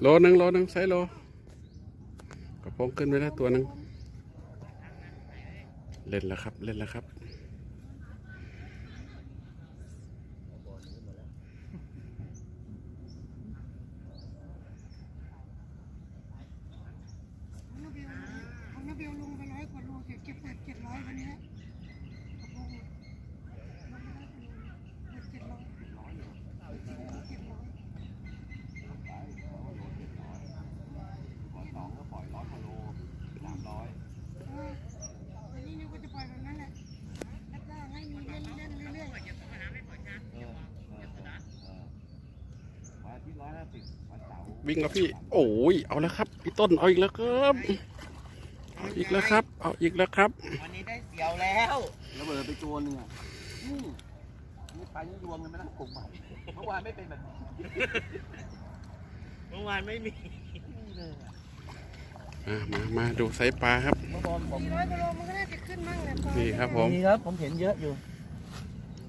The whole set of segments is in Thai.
โลหนึ่งโลหนึ่งไซส์โลกระพงขึ้นไปแล้วตัวหนึ่งเล่นแล้วครับ เล่นแล้วครับ ของนาเบลของนาเบลลงไปร้อยกว่าโลเก็บเก็บแปดเจ็ดร้อยวันนี้กระโปรงลงไปร้อยกว่าโลเก็บเจ็ดร้อยเจ็ดร้อย สองก็ปล่อยร้อยกิโลสามร้อย เออวันนี้นิวก็จะปล่อยแบบนั้นแหละแล้วก็ให้มีเล่นเล่นเรื่อย เออเออเออ วันอาทิตย์ร้อยห้าสิบวันเสาร์วิ่งแล้วพี่ โอ้ยเอาแล้วครับ พี่ต้นเอาอีกแล้วครับเอาอีกแล้วครับ เอาอีกแล้วครับ วันนี้ได้เสียวแล้วระเบิดไปตัวหนึงอะอืมนี่ไปนี่รวมกันไม่นั่งกลุ่มใหม่เมื่อวานไม่เป็นแบบนี้เมื่อวานไม่มีเลยอะมามามาดูไซส์ปลาครับเมื่อวานผมๆสี่ร้อยกว่าโลมันก็น่าจะขึ้นมั่งแหละพอนี่ครับผมมีครับผมเห็นเยอะอยู่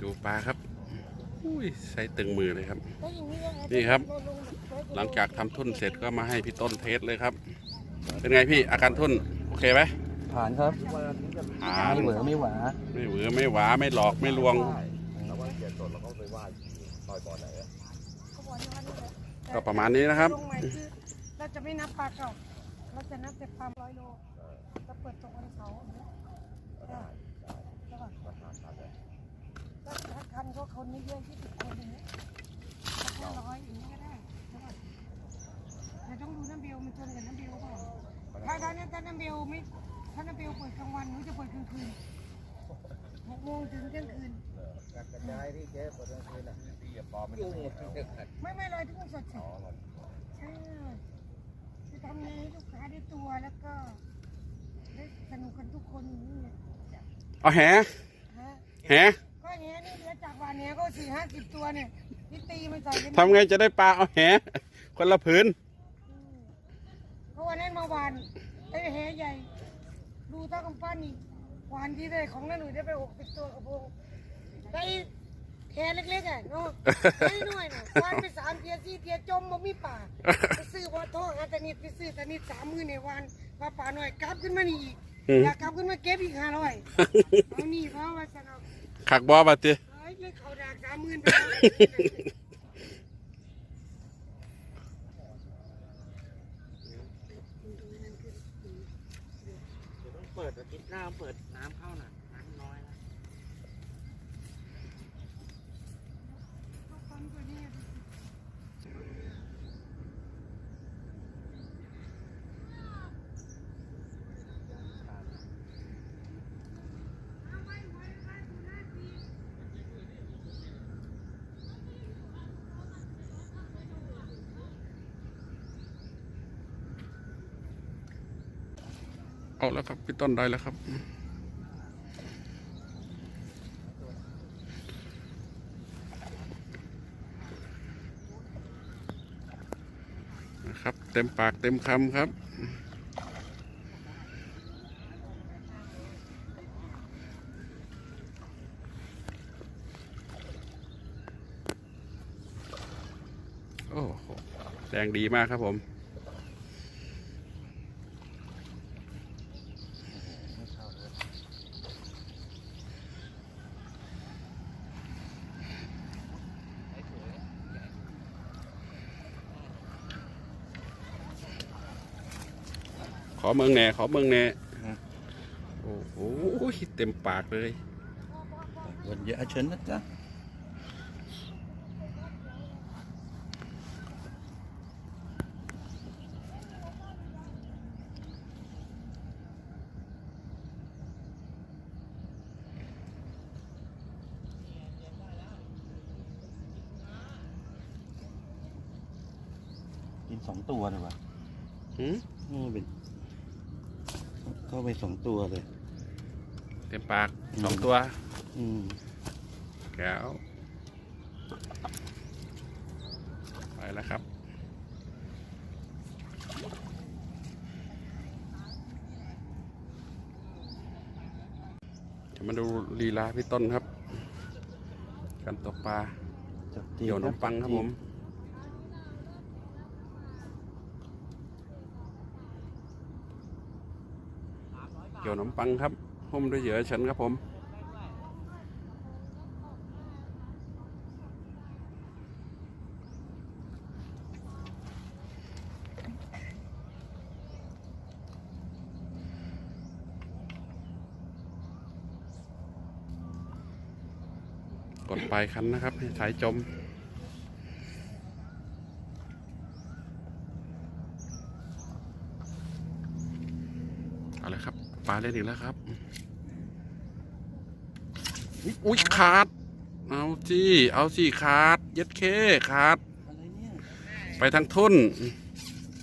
ดูปลาครับ อุ้ยไซส์ตึงมือเลยครับแล้วอย่างนี้ยังไงนี่ครับเาลงแบบร้อยกว่าโหลังจากทำทุ่นเสร็จก็มาให้พี่ต้นเทสเลยครับ เป็นไงพี่อาการทุ่นโอเคไหมผ่านครับวันอาทิตย์จะผ่าไม่นเหวอไม่หวาไม่เหวอไม่หวาไม่หลอกไม่ลวงแล้ววันเกียรติสดเราก็ไปไหว้ลอยบ่อไหนอะเขาบอกอย่างนั้นเลยก็ประมาณนี้นะครับลงใหม่คือเราจะไม่นับปลาเก่าเราจะนับแต่ปลาร้อยโลเราเปิดตรงวันเสาร์ ก็ถ้าคันก็คนไม่เยอะที่สิบคนอย่างเงี้ยสักห้าร้อยอย่างเงี้ยก็ได้ใช่ป่ะแต่ต้องดูน้ำเบลมันชนกับน้ำเบลเปล่าถ้าถ้าถ้าน้ำเบลไม่ถ้าน้ำเบลเปิดกลางวันหนูจะเปิดกลางคืนหกโมงถึงเที่ยงคืนกระจายที่เจ๊ปวดกลางคืนอะที่อย่าปลอมไม่ได้ไม่ไม่ลอยทุกคนสดใสใช่จะทำไงให้ลูกค้าได้ตัวแล้วก็ได้สนุกกันทุกคนอย่างนี้เนี่ยเอาแหฮะแหก็เนี้ยนี่เหลื อจากวันเนี้ยก็สี่ห้าสิบตัวเนี่ยนี่ตีมันใส่เลยทำไงจะได้ปลาเอาแหคนละผืนเพราะวันนั้นมาหวานไอ้แหใหญ่ ดูเท่ากำปั้นนี่หวานที่ได้ของนั่นหนูได้ไปหกสิบตัวกระพงได้แหเล็กๆอะเนาะได้หน่อยน่ะหวานไปสามเทียสี่เทียจมบ่มีป่าไปซื้อพอโทษอาตนิดไปซื้อตนิดสามมือในวันว่าป่าหน่อยกลับขึ้นมานี่อีกอืมอยากกลับขึ้นมาเก็บอีกห้าร้อยเอานี่เพราะว่าสนุกขักบอบัดติเฮ้ยเลยเขาดากสามหมื่นเดี๋ยวต้องเปิดอาทิตย์หน้าเปิดน้ำเข้าน่ะน้ำน้อย เอาแล้วครับพี่ต้นได้แล้วครับ นะครับ เต็มปากเต็มคำครับโอ้โหแดงดีมากครับผม ขอเมืองแหน่ขอเมืองแหน่โอ้โหเต็มปากเลยวันเยอะเชิญนะจ๊ะกินสองตัวเลยวะหืมนี่เป็น เข้าไปสองตัวเลย เต็มปากสองตัว อืมแก้วไปแล้วครับ จะมาดูลีลาพี่ต้นครับ การตกปลาจับเกี่ยวขนมปังครับผม ยวขนมปังครับหุ้มด้วยเหยื่อเฉินครับผมกดปลายคันนะครับให้สายจม เอาเลยครับปลาเล่นอีกแล้วครับอุ๊ยขาด เอาสิเอาสิขาด เย็ดเคขาด อะไรเนี่ยไปทางทุ่น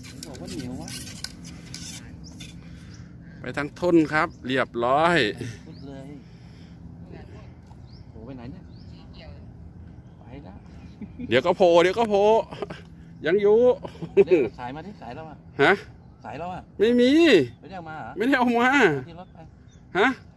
ผมบอกว่าเหนียววะไปทางทุ่นครับ เรียบร้อยพุดเลยโอ้ไปไหนเนี่ยไปแล้วเดี๋ยวก็โผล่เดี๋ยวก็โผล่ยังอยู่เรียกสายมาที่สายแล้วอะฮะ สายแล้วอะไม่มี ไม่ได้เอามาเหรอไม่ได้เอามาเอาที่รถไปฮะเ